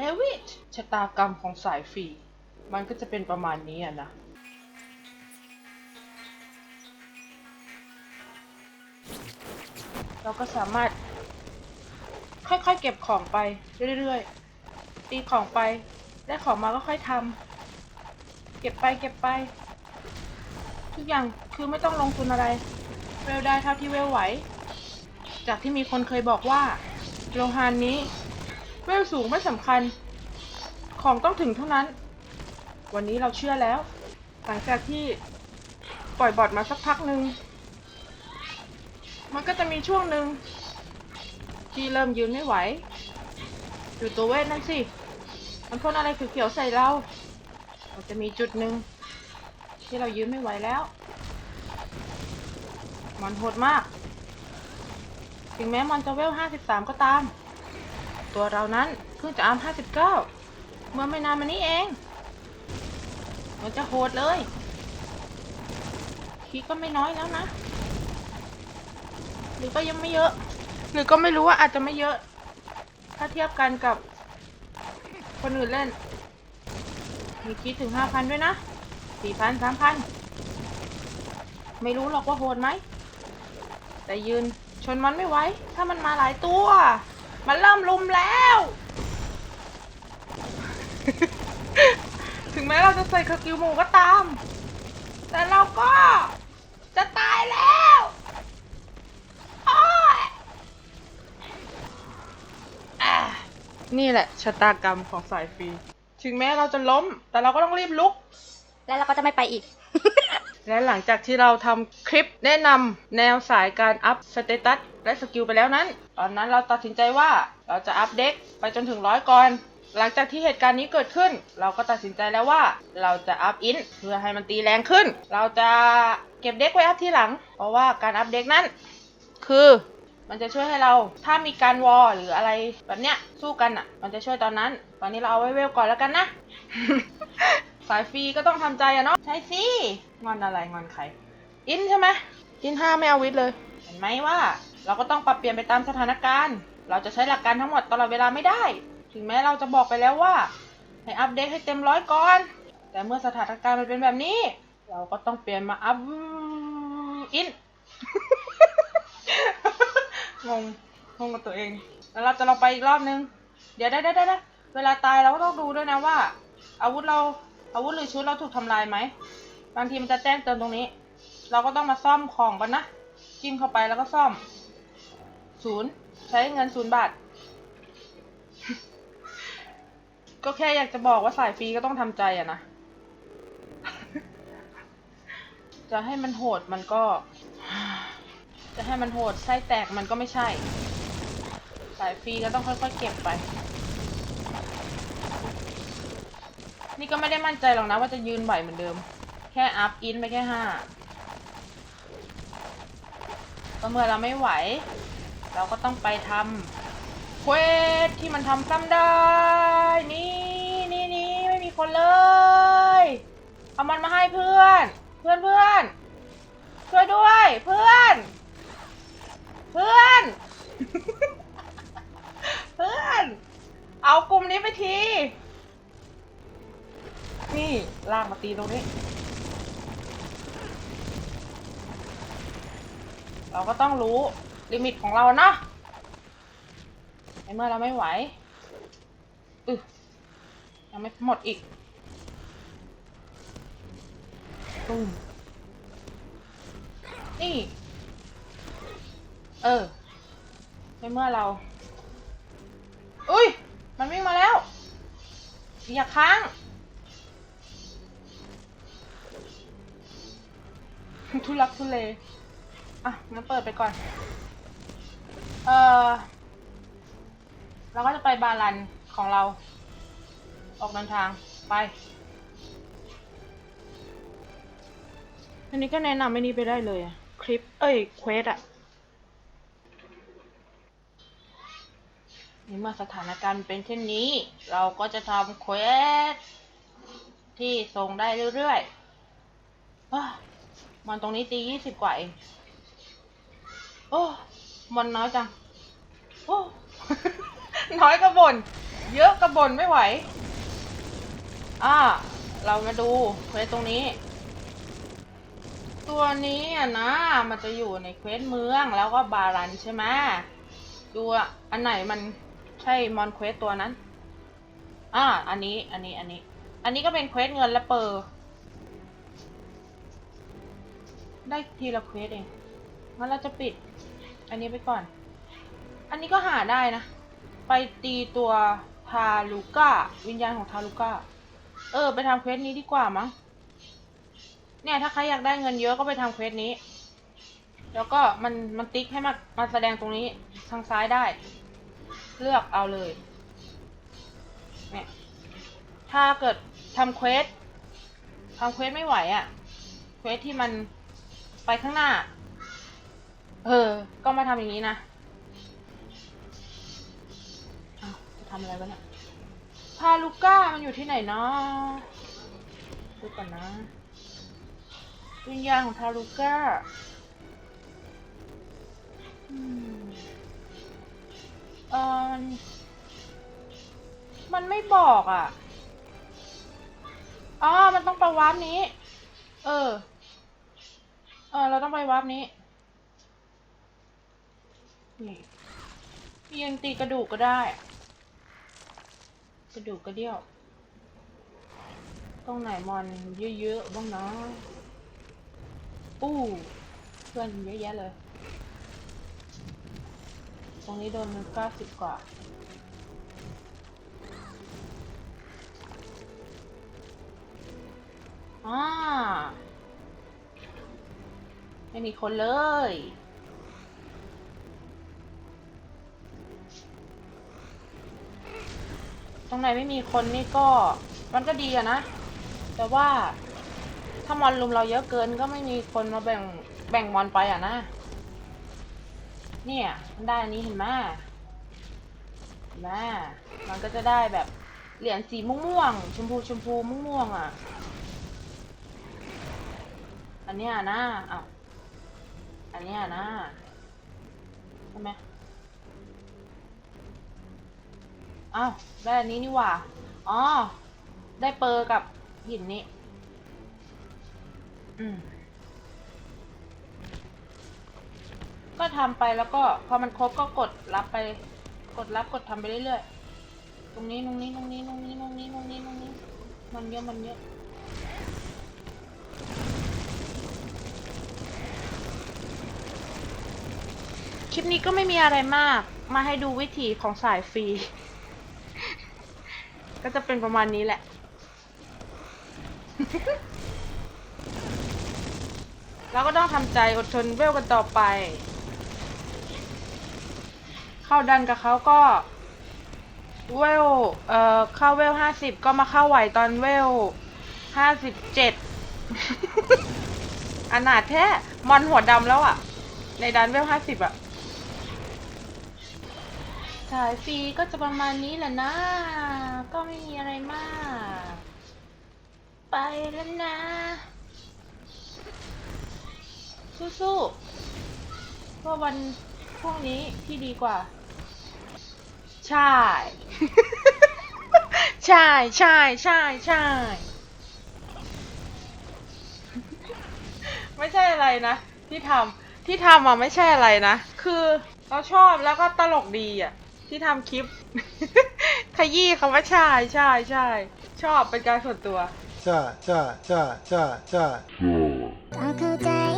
เอวิชชะตากรรมของสายฟรี มันก็จะเป็นประมาณนี้อะนะ เราก็สามารถ ค่อยๆ เก็บของไปเรื่อยๆ ตีของไป ได้ของมาก็ค่อยทำ เก็บไปเก็บไป ทุกอย่างคือไม่ต้องลงทุนอะไร เวลได้เท่าที่เวลไหว จากที่มีคนเคยบอกว่า โลหานนี้ เวลสูงไม่สำคัญ ของต้องถึงเท่านั้น วันนี้เราเชื่อแล้ว หลังจากที่ปล่อยบอทมาสักพักหนึ่ง มันก็จะมีช่วงหนึ่งที่เริ่มยืนไม่ไหว อยู่ตัวเวทนั่นสิ มันพ่นอะไรเขียวๆใส่เรามันจะมีจุดหนึ่งที่เรายืนไม่ไหวแล้ว มันโหดมาก ถึงแม้มันจะเวล 53 ก็ตาม ตัวเรานั้นเพิ่งจะอาร์ม59 เมื่อไม่นานมานี้เอง มันจะโหดเลย คีก็ไม่น้อยแล้วนะ หรือก็ยังไม่เยอะ หรือก็ไม่รู้ว่าอาจจะไม่เยอะ ถ้าเทียบกันกับคนอื่นเล่น มีคิดถึง 5,000 ด้วยนะ 4,000 3,000 ไม่รู้หรอกว่าโหดไหม แต่ยืนชนมันไม่ไหว ถ้ามันมาหลายตัว มันเริ่มลุมแล้ว ถึงแม้เราจะใส่คากิวหมูก็ตาม แต่เราก็จะตายแล้วอ๊ยอะนี่แหละชะตากรรมของสายฟรี ถึงแม้เราจะล้ม แต่เราก็ต้องรีบลุก แล้วเราก็จะไม่ไปอีก และหลังจากที่เราทำคลิปแนะนำแนวสายการอัพสเตตัสและสกิลไปแล้วนั้น ตอนนั้นเราตัดสินใจว่าเราจะอัพเด็กไปจนถึงร้อยก่อน หลังจากที่เหตุการณ์นี้เกิดขึ้น เราก็ตัดสินใจแล้วว่าเราจะอัพอินเพื่อให้มันตีแรงขึ้น เราจะเก็บเด็กไว้อัพทีหลัง เพราะว่าการอัพเด็กนั้น คือมันจะช่วยให้เราถ้ามีการวอลหรืออะไรแบบเนี้ยสู้กันอะ มันจะช่วยตอนนั้น ตอนนี้เราเอาไว้เวลก่อนแล้วกันนะ สายฟรีก็ต้องทำใจอะเนาะใช่สิงอนอะไรงอนใครอินใช่ไหมอินห้าไม่เอาวิทย์เลย เห็นไหมว่า เราก็ต้องปรับเปลี่ยนไปตามสถานการณ์ เราจะใช้หลักการทั้งหมดตลอดเวลาไม่ได้ ถึงแม้เราจะบอกไปแล้วว่า ให้อัปเดตให้เต็มร้อยก่อน แต่เมื่อสถานการณ์มันเป็นแบบนี้ เราก็ต้องเปลี่ยนมาอัพอินงงงงกับตัวเอง แล้วเราจะลองไปอีกรอบนึง เดี๋ยวได้ได้ได้เวลาตายเราก็ต้องดูด้วยนะว่า อาวุธเรา อาวุธหรือชุดเราถูกทำลายไหม บางทีมันจะแจ้งเตือนตรงนี้ เราก็ต้องมาซ่อมของกันนะ จิ้มเข้าไปแล้วก็ซ่อม ศูนย์ ใช้เงินศูนย์บาท ก็แค่อยากจะบอกว่าสายฟรีก็ต้องทำใจอะนะ จะให้มันโหดมันก็ จะให้มันโหดไส้แตกมันก็ไม่ใช่ สายฟรีก็ต้องค่อยๆเก็บไป นี่ก็ไม่ได้มั่นใจหรอกนะว่าจะยืนไหวเหมือนเดิม แค่อัพอินไปแค่ห้าก็เมื่อเราไม่ไหว เราก็ต้องไปทำเควสที่มันทำซ้ำได้ นี่นี่นี่ไม่มีคนเลย เอามันมาให้เพื่อน เพื่อนเพื่อนช่วยด้วยเพื่อน เพื่อน เพื่อน เอากลุ่มนี้ไปที ลากมาตีตรงนี้ เราก็ต้องรู้ลิมิตของเราเนาะในเมื่อเราไม่ไหวอึยังไม่หมดอีกตุ้มนี่ เออในเมื่อเรา อุ้ย มันวิ่งมาแล้ว อย่าค้าง ทุลักทุเลอะงั้นเปิดไปก่อน เออเราก็จะไปบาลันของเรา ออกเดินทางไป อันนี้ก็แนะนำไม่นี้ไปได้เลยอะคลิป เอ้ย เควสอะนี่เมื่อสถานการณ์เป็นเช่นนี้ เราก็จะทำเควสที่ส่งได้เรื่อยๆ มันตรงนี้ตียี่สิบกว่าเอง โอ้มันน้อยจัง โอ้ น้อยก็บน เยอะกระบนไม่ไหว อ่า เรามาดูเควสตรงนี้ ตัวนี้อะนะ มันจะอยู่ในเควสเมืองแล้วก็บารันใช่ไหมดูอันไหนมันใช่มอนเควสตัวนั้น อ่า อันนี้ อันนี้ อันนี้ อันนี้ก็เป็นเควสเงินและเปอร์ ได้ทีละเควสเองงั้นเราจะปิด อันนี้ไปก่อน อันนี้ก็หาได้นะ ไปตีตัวทาลูก้า วิญญาณของทาลูก้า เออ ไปทำเควสนี้ดีกว่ามั้ง เนี่ยถ้าใครอยากได้เงินเยอะก็ไปทำเควสนี้ แล้วก็มันมันติ๊กให้มามาแสดงตรงนี้ทางซ้ายได้ เลือกเอาเลย เนี่ย ถ้าเกิดทำเควสทำเควสไม่ไหวอะ่ะ เควสที่มัน ไปข้างหน้า เออ ก็มาทำอย่างนี้นะอ้าวจะทำอะไรวะเนี่ยพาลูก้ามันอยู่ที่ไหนเนาะดูก่อนนะ วิญญาณของทาลูก้าอืมเออมันมันไม่บอกอะ อ๋อ มันต้องไปวาร์ปนี้ เออ ออเราต้องไปวาร์ปนี้ นี่ยังตีกระดูกก็ได้ กระดูกกระเดี่ยว ตรงไหนมอนเยอะๆบ้างนะอู้เพื่อนเยอะแยะเลย ตรงนี้โดนเก้าสิบกว่าอ่า ไม่มีคนเลย ตรงไหนไม่มีคนนี่ก็ มันก็ดีอะนะ แต่ว่าถ้ามอนลุมเราเยอะเกินก็ไม่มีคนมาแบ่งแบ่งมอนไปอะนะ เนี่ยมันได้อันนี้เห็นไหมเห็นไหมมันก็จะได้แบบเหรียญสีม่วงๆชมพูชมพูม่วงๆอะ อันเนี้ยนะอะ อันนี้นะใช่ไหมอ้าวได้อันนี้นี่หว่า อ๋อ ได้เปอร์กับหินนี้ อืม ก็ทำไปแล้วก็พอมันครบก็กดรับไป กดรับกดทำไปเรื่อยๆ ตรงนี้ตรงนี้ตรงนี้ตรงนี้ตรงนี้ตรงนี้ตรงนี้ มันเยอะมันเยอะ ลิปนี้ก็ไม่มีอะไรมาก มาให้ดูวิถีของสายฟรี ก็จะเป็นประมาณนี้แหละเราก็ต้องทำใจอดทนเวลกันต่อไป เข้าดันกับเขาก็เวล เอ่อ เข้าเวลห้าสิบก็มาเข้าไหวตอนเวลห้าสิบเจ็ดอนาถแท้ มอนหัวดำแล้วอะในดันเวลห้าสิบอะ สายฟรีก็จะประมาณนี้แหละนะ ก็ไม่มีอะไรมาก ไปแล้วนะ สู้ๆเพื่อวันพรุ่งนี้ที่ดีกว่า ใช่ ใช่ใช่ใช่ใช่ ไม่ใช่อะไรนะ ที่ทำที่ทำอะไม่ใช่อะไรนะ คือเราชอบแล้วก็ตลกดีอะ ที่ทำคลิป ขยี้คำว่าใช่ใช่ใช่ชอบเป็นการส่วนตัวจ้าจ้าจ้าจ้าจ้าถ้าเข้าใจใน